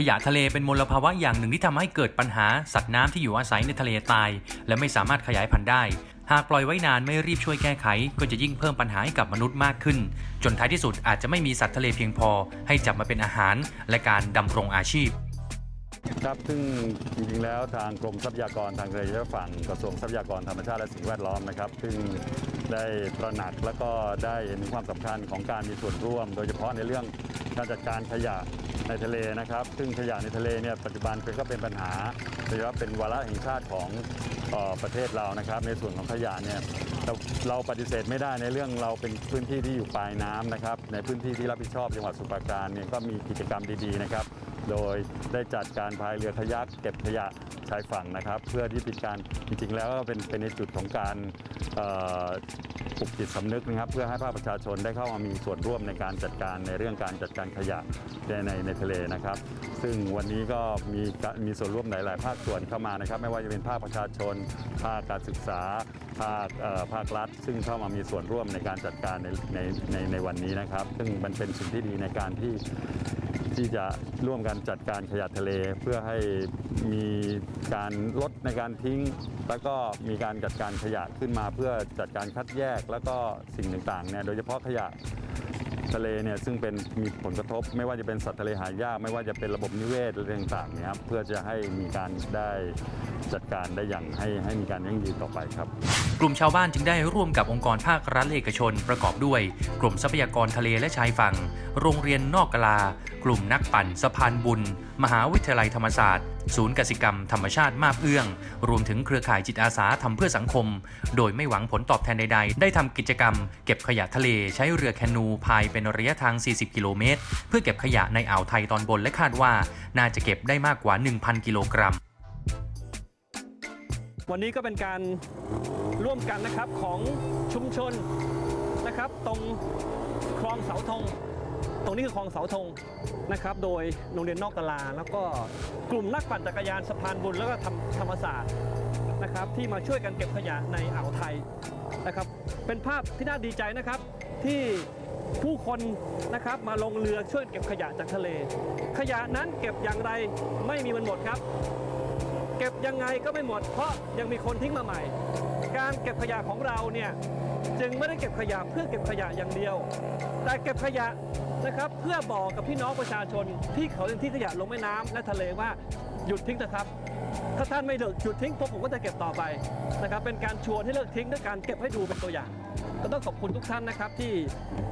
ขยะทะเลเป็นมลภาวะอย่างหนึ่งที่ทำให้เกิดปัญหาสัตว์น้ำที่อยู่อาศัยในทะเลตาย และไม่สามารถขยายพันธุ์ได้ หากปล่อยไว้นานไม่รีบช่วยแก้ไข ก็จะยิ่งเพิ่มปัญหาให้กับมนุษย์มากขึ้น จนท้ายที่สุดอาจจะไม่มีสัตว์ทะเลเพียงพอ ให้จับมาเป็นอาหาร และการดำรงอาชีพครับซึ่งจริงๆแล้วทางกรมทรัพยากรทางทะเลและฝั่งกระทรวงทรัพยากรธรรมชาติและสิ่งแวดล้อมนะครับ ซึ่งได้ตระหนักแล้วก็ได้เห็นความสำคัญของการมีส่วนร่วม โดยเฉพาะในเรื่อง การจัดการขยะในทะเลนะครับ ซึ่งขยะในทะเลเนี่ยปัจจุบันก็เป็นปัญหาโดยเฉพาะเป็นวาระแห่งชาติของออประเทศเรานะครับ ในส่วนของขยะเนี่ยเราเราปฏิเสธไม่ได้ในเรื่องเราเป็นพื้นที่ที่อยู่ปลายน้ำนะครับ ในพื้นที่ที่รับผิดชอบจังหวัดสุพรปราการเนี่ยก็มีกิจกรรมดีๆนะครับ โดยได้จัดการพายเรือขยักเก็บขยะชายฝั่งนะครับ เพื่อที่เป็นการจริงๆแล้วก็เป็นเป็นในจุดของการ ปลุกจิตสำนึกนะครับเพื่อให้ภาคประชาชนได้เข้ามามีส่วนร่วมในการจัดการในเรื่องการจัดการขยะในในทะเลนะครับ ซึ่งวันนี้ก็มีมีส่วนร่วมหลาย ๆ ภาคส่วนเข้ามานะครับ ไม่ว่าจะเป็นภาคประชาชน ภาคการศึกษา ภาคเอ่อภาครัฐ ซึ่งเข้ามามีส่วนร่วมในการจัดการในในในในวันนี้นะครับ ซึ่งมันเป็นสิ่งที่ดีในการที่ ที่จะร่วมกันจัดการขยะทะเล เพื่อให้มีการลดในการทิ้ง แล้วก็มีการจัดการขยะขึ้นมาเพื่อจัดการคัดแยก แล้วก็สิ่งต่างๆเนี่ยโดยเฉพาะขยะทะเลเนี่ยซึ่งเป็นมีผลกระทบ ไม่ว่าจะเป็นสัตว์ทะเลหายาก ไม่ว่าจะเป็นระบบนิเวศอะไรต่างๆเนี่ยครับเพื่อจะให้มีการได้จัดการได้อย่างให้ให้มีการยั่งยืนต่อไปครับ กลุ่มชาวบ้านจึงได้ร่วมกับองค์กรภาครัฐและเอกชนประกอบด้วย กลุ่มทรัพยากรทะเลและชายฝั่ง โรงเรียนนอกกลากลุ่มนักปั่นสะพานบุญ มหาวิทยาลัยธรรมศาสตร์ ศูนย์กสิกรรมธรรมชาติมาบเอื้อง รวมถึงเครือข่ายจิตอาสาทำเพื่อสังคม โดยไม่หวังผลตอบแทนใดๆ ได้ทำกิจกรรม เก็บขยะทะเลใช้เรือแคนูพายเป็นระยะทาง 40 กิโลเมตร เพื่อเก็บขยะในอ่าวไทยตอนบนและคาดว่า น่าจะเก็บได้มากกว่า 1,000 กิโลกรัม วันนี้ก็เป็นการร่วมกันนะครับของชุมชนนะครับตรงคลองเสาธง ตรงนี้คือคลองเสาธงนะครับ โดยโรงเรียนนอกกะลา แล้วก็กลุ่มนักปั่นจักรยานสะพานบุญแล้วก็ธรรมธรรมศาสตร์นะครับ ที่มาช่วยกันเก็บขยะในอ่าวไทยนะครับ เป็นภาพที่น่าดีใจนะครับที่ผู้คนนะครับมาลงเรือช่วยเก็บขยะจากทะเล ขยะนั้นเก็บอย่างไรไม่มีมันหมดครับ เก็บยังไงก็ไม่หมด เพราะยังมีคนทิ้งมาใหม่ การเก็บขยะของเราเนี่ยจึงไม่ได้เก็บขยะเพื่อเก็บขยะอย่างเดียว แต่เก็บขยะนะครับเพื่อบอกกับพี่น้องประชาชนที่เขาเล่นที่ขยะลงแม่น้ำและทะเลว่าหยุดทิ้งเถอะครับ ถ้าท่านไม่เลิกหยุดทิ้งพวกผมก็จะเก็บต่อไปนะครับเป็นการชวนให้เลิกทิ้งด้วยการเก็บให้ดูเป็นตัวอย่างก็ต้องขอบคุณทุกท่านนะครับที่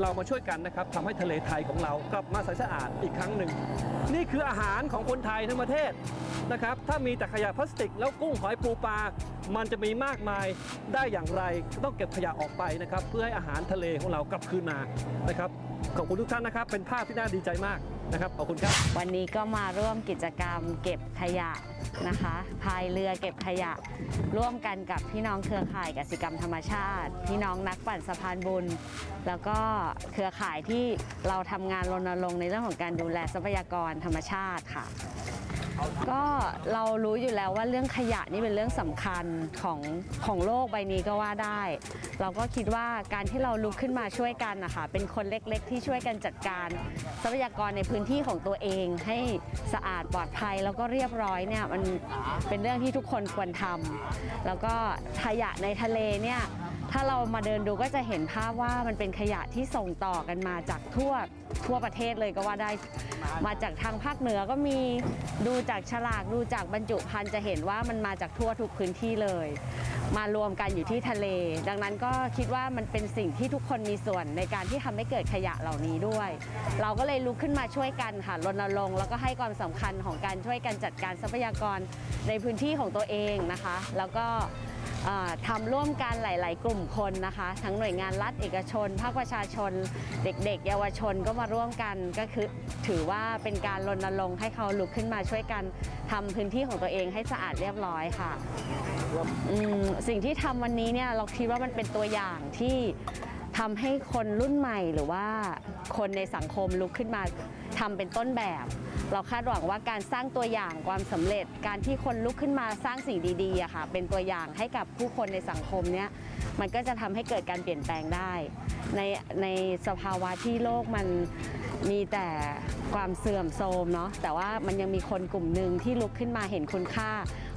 เรามาช่วยกันนะครับทำให้ทะเลไทยของเรากลับมาใสสะอาดอีกครั้งหนึ่ง นี่คืออาหารของคนไทยทั้งประเทศนะครับถ้ามีแต่ขยะพลาสติก แล้วกุ้งหอยปูปลา มันจะมีมากมายได้อย่างไร ต้องเก็บขยะออกไปนะครับ เพื่อให้อาหารทะเลของเรากลับคืนมานะครับ ขอบคุณทุกท่านนะครับ เป็นภาพที่น่าดีใจมากนะครับ ขอบคุณครับ วันนี้ก็มาร่วมกิจกรรมเก็บขยะนะคะพายเรือเก็บขยะ ร่วมกันกับพี่น้องเครือข่ายกสิกรรมธรรมชาติ พี่น้องนักปั่นสะพานบุญ แล้วก็เครือข่ายที่เราทำงานรณรงค์ในเรื่องของการดูแลทรัพยากรธรรมชาติค่ะ ก็เรารู้อยู่แล้วว่าเรื่องขยะนี่เป็นเรื่องสำคัญของของโลกใบนี้ก็ว่าได้ เราก็คิดว่าการที่เราลุกขึ้นมาช่วยกันนะคะเป็นคนเล็กๆ ที่ช่วยกันจัดการทรัพยากรในพื้นที่ของตัวเอง ให้สะอาดปลอดภัยแล้วก็เรียบร้อยเนี่ยมันเป็นเรื่องที่ทุกคนควรทำแล้วก็ขยะในทะเลเนี่ยถ้าเรามาเดินดูก็จะเห็นภาพว่ามันเป็นขยะที่ส่งต่อกันมาจากทั่วทั่วประเทศเลยก็ว่าได้มาจากทางภาคเหนือก็มีดูจากฉลากดูจากบรรจุภัณฑ์จะเห็นว่ามันมาจากทั่วทุกพื้นที่เลย มารวมกันอยู่ที่ทะเล ดังนั้นก็คิดว่ามันเป็นสิ่งที่ทุกคนมีส่วนในการที่ทำให้เกิดขยะเหล่านี้ด้วย เราก็เลยลุกขึ้นมาช่วยกันค่ะรณรงค์แล้วก็ให้ความสำคัญของการช่วยกันจัดการทรัพยากรในพื้นที่ของตัวเองนะคะ แล้วก็ ทำร่วมกันหลาย ๆ กลุ่มคนนะคะ ทั้งหน่วยงานรัฐเอกชน ภาคประชาชน เด็ก ๆ เยาวชนก็มาร่วมกันก็คือถือว่าเป็นการรณรงค์ให้เขาลุกขึ้นมาช่วยกันทำพื้นที่ของตัวเองให้สะอาดเรียบร้อยค่ะสิ่งที่ทำวันนี้เนี่ยเราคิดว่ามันเป็นตัวอย่างที่ ทำให้คนรุ่นใหม่หรือว่าคนในสังคมลุกขึ้นมาทำเป็นต้นแบบ เราคาดหวังว่าการสร้างตัวอย่างความสำเร็จ การที่คนลุกขึ้นมาสร้างสิ่งดีๆอะค่ะ เป็นตัวอย่างให้กับผู้คนในสังคมเนี้ยมันก็จะทำให้เกิดการเปลี่ยนแปลงได้ ในในสภาวะที่โลกมันมีแต่ความเสื่อมโทรมเนาะแต่ว่ามันยังมีคนกลุ่มหนึ่งที่ลุกขึ้นมาเห็นคุณค่า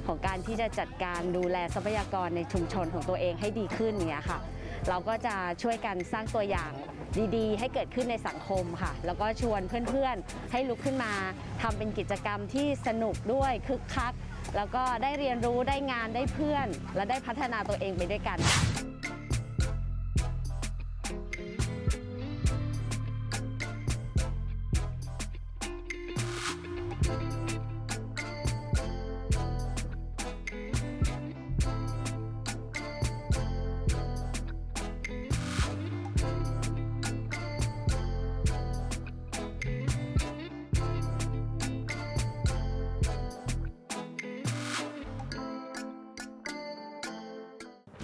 ของการที่จะจัดการดูแลทรัพยากรในชุมชนของตัวเองให้ดีขึ้นอย่างเงี้ยค่ะ เราก็จะช่วยกันสร้างตัวอย่างดีๆ ให้เกิดขึ้นในสังคมค่ะ แล้วก็ชวนเพื่อนๆ ให้ลุกขึ้นมาทำเป็นกิจกรรมที่สนุกด้วยคึกคัก แล้วก็ได้เรียนรู้ได้งานได้เพื่อน และได้พัฒนาตัวเองไปด้วยกัน